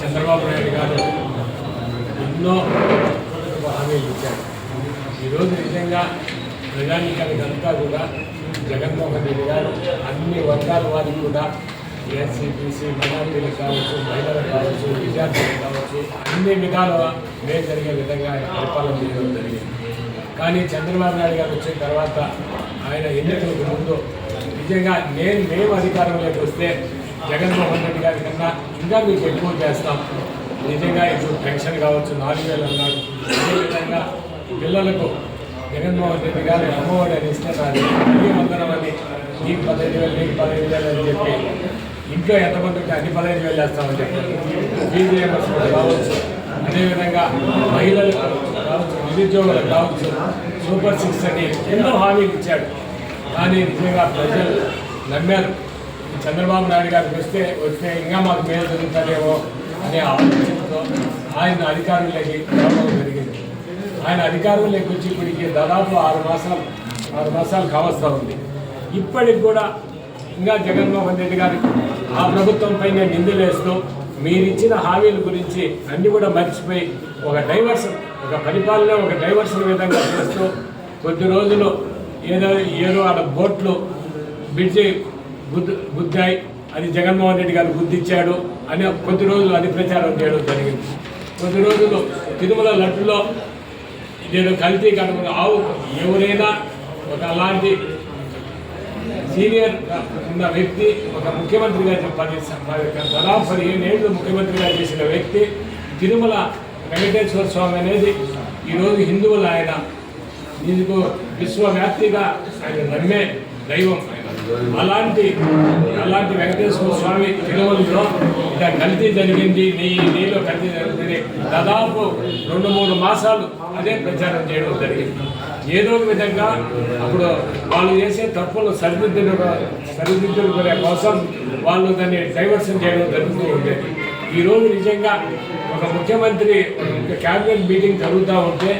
చంద్రబాబు నాయుడు గారు ఎన్నో హామీలు ఇచ్చారు. ఈరోజు నిజంగా ప్రజానీకానికి అంతా కూడా జగన్మోహన్ రెడ్డి గారు అన్ని వర్గాల వారికి కూడా ఎస్సీ బీసీ మైనార్టీలకు కావచ్చు మహిళలకు కావచ్చు విద్యార్థులు కావచ్చు అన్ని విధాలుగా మేలు జరిగే విధంగా ఆయన పరిపాలన చేయడం జరిగింది. కానీ చంద్రబాబు నాయుడు గారు వచ్చిన తర్వాత ఆయన ఎన్నికలకు ముందు నిజంగా నేను మేము అధికారంలోకి వస్తే జగన్మోహన్ రెడ్డి గారి కన్నా ఇంకా మీకు ఎక్కువ చేస్తాం. నిజంగా ఇప్పుడు పెన్షన్ కావచ్చు నాలుగు వేలు అన్నారు. అదేవిధంగా పిల్లలకు జగన్మోహన్ రెడ్డి గారు అమ్మఒడి అని ఇస్తున్నారు ఈ వందనం అని నీకు పదహైదు వేలు నీకు పదహైదు వేలు అని చెప్పి ఇంట్లో ఎంతమంది ఉంటే అన్ని పదహైదు వేలు వేస్తామని చెప్పారు. ఫీజు రియంబర్స్మెంట్ కావచ్చు. అదేవిధంగా మహిళలకు కావచ్చు నిరుద్యోగులకు కావచ్చు సూపర్ సిక్స్ అని ఎన్నో హామీలు ఇచ్చాడు. కానీ నిజంగా ప్రజలు నమ్మారు. చంద్రబాబు నాయుడు గారికి వస్తే వస్తే ఇంకా మాకు మేలు జరుగుతుందేమో అనే ఆలోచనతో ఆయన అధికారులకి రావడం జరిగింది. ఆయన అధికారంలోకి వచ్చి ఇప్పటికి దాదాపు ఆరు మాసాలు ఆరు మాసాలు కావస్తూ ఉంది. ఇప్పటికి కూడా ఇంకా జగన్మోహన్ రెడ్డి గారు ఆ ప్రభుత్వం పైన నిందలేస్తూ మీరిచ్చిన హామీల గురించి అన్నీ కూడా మర్చిపోయి ఒక డైవర్షన్ ఒక పరిపాలన ఒక డైవర్షన్ విధంగా చేస్తూ కొద్ది రోజులు ఏదో ఏదో ఆడ బోట్లు బ్రిడ్జి గుద్దు గుద్దాయి అది జగన్మోహన్ రెడ్డి గారు గుద్దిచ్చాడు అని కొద్ది రోజులు అది ప్రచారం చేయడం జరిగింది. కొద్ది రోజులు తిరుమల లడ్డులో నేను కల్తీ కనుక ఆవు ఎవరైనా ఒక అలాంటి సీనియర్ ఉన్న వ్యక్తి ఒక ముఖ్యమంత్రిగా పది దాదాపు పదిహేను ఏళ్ళు ముఖ్యమంత్రిగా చేసిన వ్యక్తి తిరుమల వెంకటేశ్వర స్వామి అనేది ఈరోజు హిందువులు ఆయన ఇందుకు విశ్వవ్యాప్తిగా ఆయన నమ్మే దైవం ఆయన. అలాంటి అలాంటి వెంకటేశ్వర స్వామి తిరుమలలో ఇలా కల్తీ జరిగింది. నీ నీలో కల్తీ జరిగింది. దాదాపు రెండు మూడు మాసాలు అదే ప్రచారం చేయడం జరిగింది. ఏదో ఒక విధంగా అప్పుడు వాళ్ళు చేసే తప్పులు సరిదిద్దుల సరిదిద్దులు కోసం వాళ్ళు దాన్ని డైవర్షన్ చేయడం జరుగుతూ ఉండేది. ఈరోజు నిజంగా ఒక ముఖ్యమంత్రి ఒక క్యాబినెట్ మీటింగ్ జరుగుతూ ఉంటే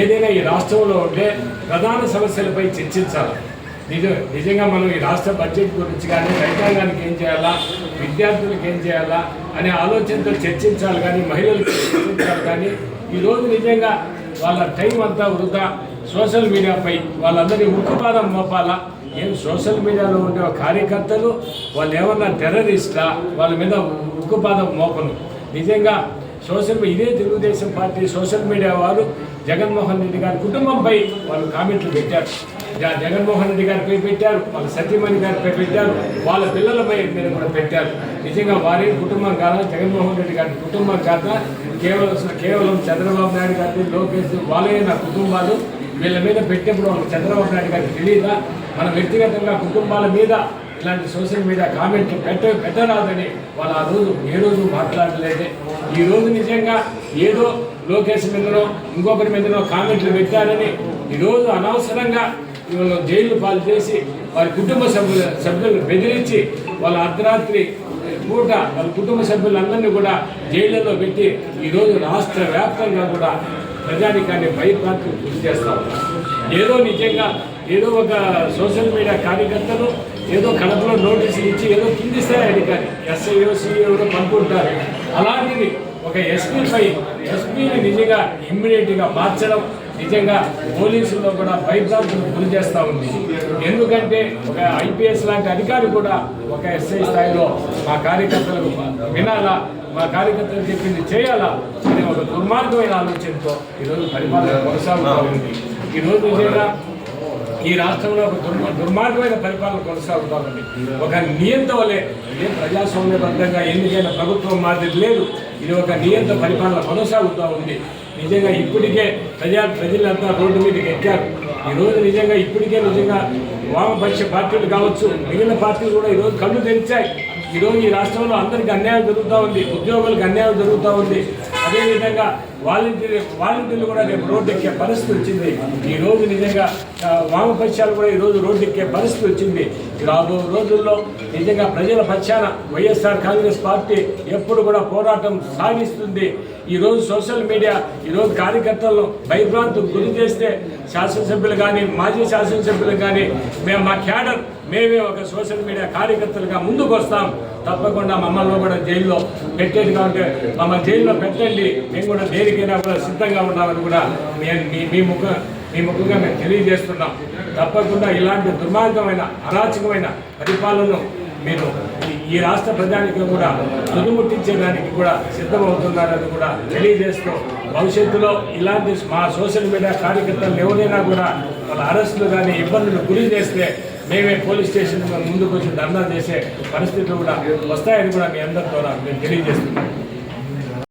ఏదైనా ఈ రాష్ట్రంలో ఉంటే ప్రధాన సమస్యలపై చర్చించాలి. నిజం నిజంగా మనం ఈ రాష్ట్ర బడ్జెట్ గురించి కానీ రైతాంగానికి ఏం చేయాలా విద్యార్థులకు ఏం చేయాలా అనే ఆలోచనతో చర్చించాలి కానీ మహిళలకు చర్చించాలి కానీ ఈరోజు నిజంగా వాళ్ళ టైం అంతా వృధా. సోషల్ మీడియాపై వాళ్ళందరి ఉక్కుపాదం మోపాలా. ఏం సోషల్ మీడియాలో ఉండే కార్యకర్తలు వాళ్ళు ఏమన్నా టెర్రరిస్టా వాళ్ళ మీద ఉక్కుపాదం మోపను. నిజంగా సోషల్ ఇదే తెలుగుదేశం పార్టీ సోషల్ మీడియా వారు జగన్మోహన్ రెడ్డి గారి కుటుంబంపై వాళ్ళు కామెంట్లు పెట్టారు. జగన్మోహన్ రెడ్డి గారిపై పెట్టారు వాళ్ళ సత్యమణి గారి పేరు పెట్టారు వాళ్ళ పిల్లలపై మీద కూడా పెట్టారు. నిజంగా వారి కుటుంబం కాదా? జగన్మోహన్ రెడ్డి గారి కుటుంబం కాదా? కేవలం కేవలం చంద్రబాబు నాయుడు గారి లోకేష్ వాళ్ళే నా కుటుంబాలు. వీళ్ళ మీద పెట్టినప్పుడు వాళ్ళకి చంద్రబాబు నాయుడు గారికి తెలియదా మన వ్యక్తిగతంగా కుటుంబాల మీద ఇలాంటి సోషల్ మీడియా కామెంట్లు పెట్ట పెట్టరాదని వాళ్ళు ఆ రోజు ఏ రోజు మాట్లాడలేదే. ఈ రోజు నిజంగా ఏదో లోకేష్ మీదనో ఇంకొకరి మీదనో కామెంట్లు పెట్టారని ఈరోజు అనవసరంగా వీళ్ళు జైలు పాలు చేసి వారి కుటుంబ సభ్యుల సభ్యులను బెదిరించి వాళ్ళ అర్ధరాత్రి పూట వాళ్ళ కుటుంబ సభ్యులందరినీ కూడా జైళ్ళలో పెట్టి ఈరోజు రాష్ట్ర వ్యాప్తంగా కూడా ప్రజానికాన్ని భయప్రాంతికి గురి చేస్తా ఏదో నిజంగా ఏదో ఒక సోషల్ మీడియా కార్యకర్తలు ఏదో కడపలో నోటీసులు ఇచ్చి ఏదో కింది స్థాయి అధికారి ఎస్ఐఓ సిఓలో పంపుంటారు అలాంటిది ఒక ఎస్పీపై ఎస్పీని నిజంగా ఇమ్మీడియట్గా మార్చడం నిజంగా పోలీసుల్లో కూడా భయభ్రాంతులు గురి చేస్తూ ఉంది. ఎందుకంటే ఒక ఐపీఎస్ లాంటి అధికారి కూడా ఒక ఎస్ఐ స్థాయిలో మా కార్యకర్తలకు వినాలా మా కార్యకర్తలు చెప్పింది చేయాలా అనే ఒక దుర్మార్గమైన ఆలోచనతో ఈరోజు పరిపాలన కొనసాగుతూ ఉంది. ఈరోజు నిజంగా ఈ రాష్ట్రంలో ఒక దుర్మ దుర్మార్గమైన పరిపాలన కొనసాగుతూ ఉంది ఒక నియంత వలె ప్రజాస్వామ్య ప్రజాస్వామ్యబద్ధంగా ఎన్నికైన ప్రభుత్వం మాదిరి లేదు. ఇది ఒక నియంత పరిపాలన కొనసాగుతూ ఉంది. నిజంగా ఇప్పటికే ప్రజా ప్రజలంతా రోడ్డు మీదకి ఎక్కారు. ఈరోజు నిజంగా ఇప్పటికే నిజంగా వామపక్ష పార్టీలు కావచ్చు మిగిలిన పార్టీలు కూడా ఈరోజు కళ్ళు తెరిచాయి. ఈరోజు ఈ రాష్ట్రంలో అందరికీ అన్యాయం జరుగుతూ ఉంది. ఉద్యోగులకు అన్యాయం జరుగుతూ ఉంది. అదేవిధంగా వాలంటీర్ వాలంటీర్లు కూడా రేపు రోడ్డు ఎక్కే పరిస్థితి వచ్చింది. ఈ రోజు నిజంగా వామపక్షాలు కూడా ఈ రోజు రోడ్డు ఎక్కే పరిస్థితి వచ్చింది. రాబో రోజుల్లో నిజంగా ప్రజల పక్షాన వైఎస్ఆర్ కాంగ్రెస్ పార్టీ ఎప్పుడు కూడా పోరాటం సాగిస్తుంది. ఈరోజు సోషల్ మీడియా ఈ రోజు కార్యకర్తలను భయభ్రాంతుకు గురి చేస్తే శాసనసభ్యులు కానీ మాజీ శాసనసభ్యులు కానీ మేము మా క్యాడర్ మేమే ఒక సోషల్ మీడియా కార్యకర్తలుగా ముందుకు వస్తాం. తప్పకుండా మమ్మల్ని కూడా జైల్లో పెట్టేది కాబట్టి మమ్మల్ని జైల్లో పెట్టండి. మేము కూడా దేనికైనా కూడా సిద్ధంగా ఉన్నామని కూడా మేము మీ మీ ముఖ మీ ముఖంగా మేము తెలియజేస్తున్నాం. తప్పకుండా ఇలాంటి దుర్మార్గమైన అరాచకమైన పరిపాలనను మీరు ఈ- రాష్ట్ర ప్రజానికి కూడా అనుముట్టించేదానికి కూడా సిద్ధమవుతున్నారని కూడా తెలియజేస్తూ భవిష్యత్తులో ఇలాంటి మా సోషల్ మీడియా కార్యకర్తలు ఎవరైనా కూడా వాళ్ళ అరెస్టులు కానీ ఇబ్బందులు గురి చేస్తే మేమే పోలీస్ స్టేషన్ ముందుకు వచ్చి ధర్నా చేసే పరిస్థితులు కూడా వస్తాయని కూడా మీ అందరి ద్వారా మేము తెలియజేస్తున్నాం.